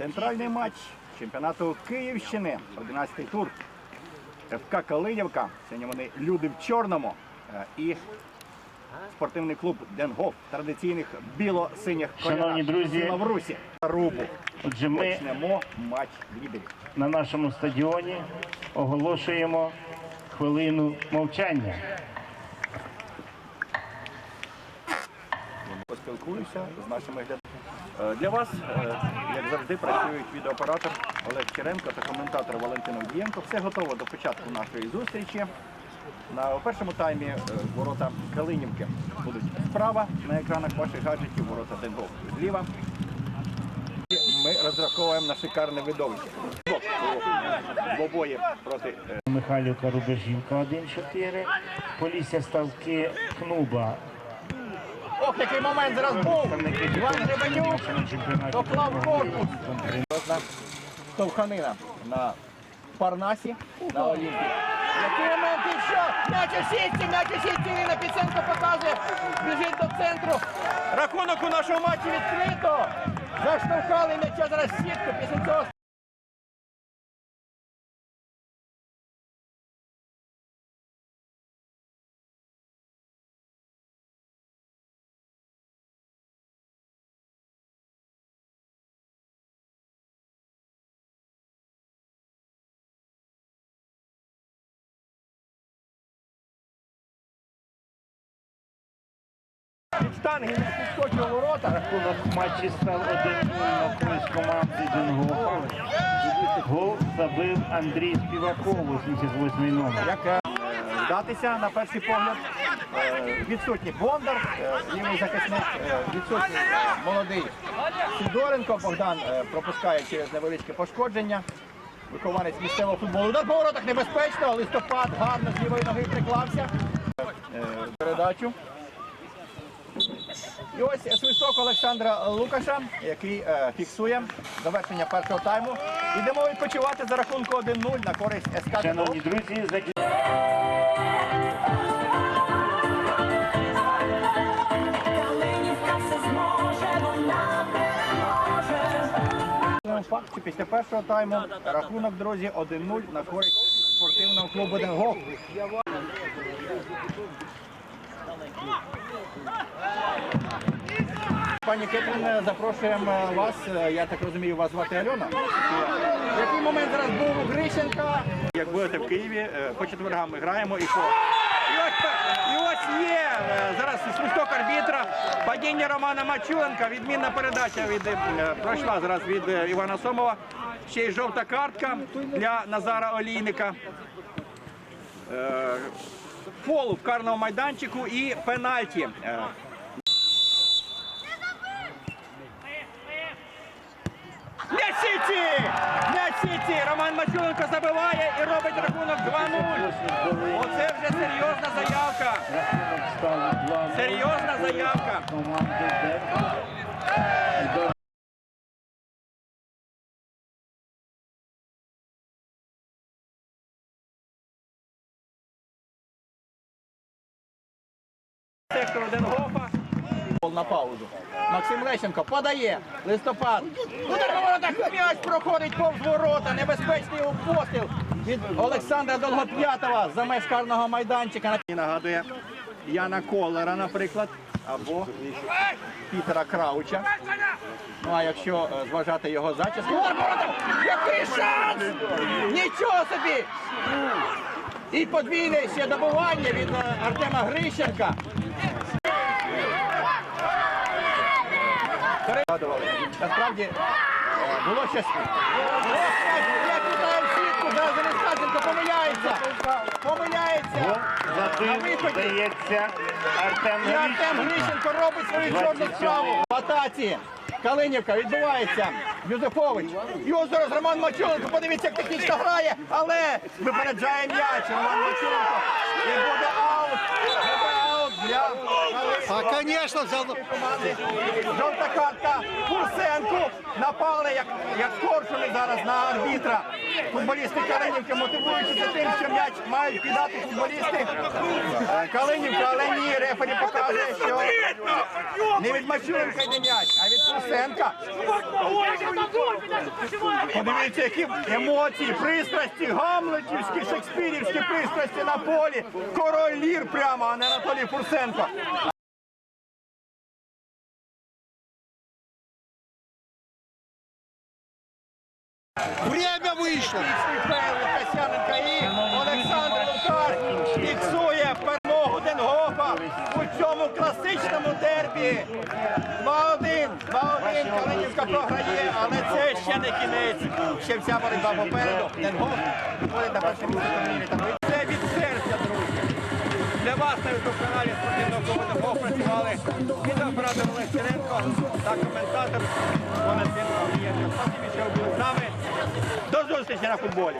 Центральний матч чемпіонату Київщини, 11-й тур. ФК Калинівка. Сьогодні вони люди в чорному. Е, І спортивний клуб Денгоф традиційних біло-синіх Шановні друзі. в Русі. Рубу. Отже, ми Почнемо матч лідерів. на нашому стадіоні оголошуємо хвилину мовчання. Поспілкуюся з нашими глядачами. Е, Для вас, е, як завжди, працюють відеооператор Олег Черенко та коментатор Валентин Овдієнко. Все готово до початку нашої зустрічі. На першому таймі е, ворота Калинівки будуть справа на екранах ваших гаджетів, ворота Денгов зліва. Ми розраховуємо на шикарне видовище. В обоє проти Михайлівка Рубежівка 1-4. Полісся ставки Кнуба. Ох, який момент зараз був! Іван Гребенюк поклав корпус. Штовханина на Парнасі на Олімпі. Який момент і що? М'яч у сітці, м'яч у сітці, Ірина Піценко показує, біжить до центру. Рахунок у нашому матчі відкрито. Заштовхали м'яча зараз сітку після цього. Від штанги не підскочив ворота. Рахунок в матчі став 1-0 на користь команди Денгофа. Гол забив Андрій Співаков, 88 номер. Як е, здатися на перший погляд. Е, Відсутній Бондар, е, лівий захисник, е, відсутній е, молодий Сидоренко. Богдан е, пропускає через невеличке пошкодження. Вихованець місцевого футболу. Удар по воротах небезпечно, листопад гарно з лівої ноги приклався. Е, Передачу. І ось свисток Олександра Лукаша, який е, фіксує завершення першого тайму. Йдемо відпочивати за рахунку 1-0 на користь СК. Шановні друзі, факті після першого тайму рахунок, друзі, 1-0 на користь спортивного клубу Денгоф. Пані Кетрін, запрошуємо вас. Я так розумію, вас звати Альона. Який момент зараз був у Грищенка? Як будете в Києві, е, по четвергам ми граємо і по. І ось, і ось є е, зараз свисток арбітра. Падіння Романа Мачуленка. Відмінна передача від е, пройшла зараз від е, Івана Сомова. Ще й жовта картка для Назара Олійника. Е, Фол в карному майданчику і пенальті. Е, М'яч Сіті! М'яч Сіті! Роман Мачуленко забиває і робить рахунок 2-0. Оце вже серйозна заявка. Рахунок став 2-0 Серйозна заявка. Сектору Денгофа. На паузу. Максим Лещенко подає. Листопад. Удар воротах. М'яч проходить повз ворота. Небезпечний постріл від Олександра Долгоп'ятова за меж карного майданчика. І нагадує Яна Колера, наприклад, або Пітера Крауча. Ну а якщо е, зважати його зачіску. Удар воротах! Який шанс! Нічого собі! І подвійне ще добування від е, Артема Грищенка. Перегадували. Насправді е, було щось. Я кидаю в сітку, зараз Заліскаденко помиляється. Помиляється. Забив, здається, Артем І Артем Грищенко. Робить свою чорну справу. В атаці. Калинівка відбувається. Юзефович. Ось зараз Роман Мачуленко. Подивіться, як технічно грає, але випереджає м'яч. Роман Мачуленко. І буде аут. Для А, конечно, взял. команди. Жовта картка Курсенку. Напали, як, як коршуни зараз на арбітра. Футболісти Калинівки мотивуючися тим, що м'яч мають кидати футболісти е, Калинівка, але ні, рефері показує, що не від Мачуленка йде м'яч, а від Курсенка. Подивіться, які емоції, пристрасті, гамлетівські, шекспірівські пристрасті на полі. Король Лір прямо, а не Анатолій Фурсенко. Время вышло. Михайло Касяненка і Олександр Лукаш фіксує перемогу Денгофа у цьому класичному дербі. 2-1, 2-1, Калинівка програє, але це ще не кінець. Ще вся боротьба попереду. Денгоф виходить на перше місце турнірі. Це від серця, друзі. Для вас на youtube каналі спортивного клубу Денгоф працювали відеооператор Олег Сиренко та коментатор Валентин. Спасибі, що ви були з нами. До зустрічі на футболі.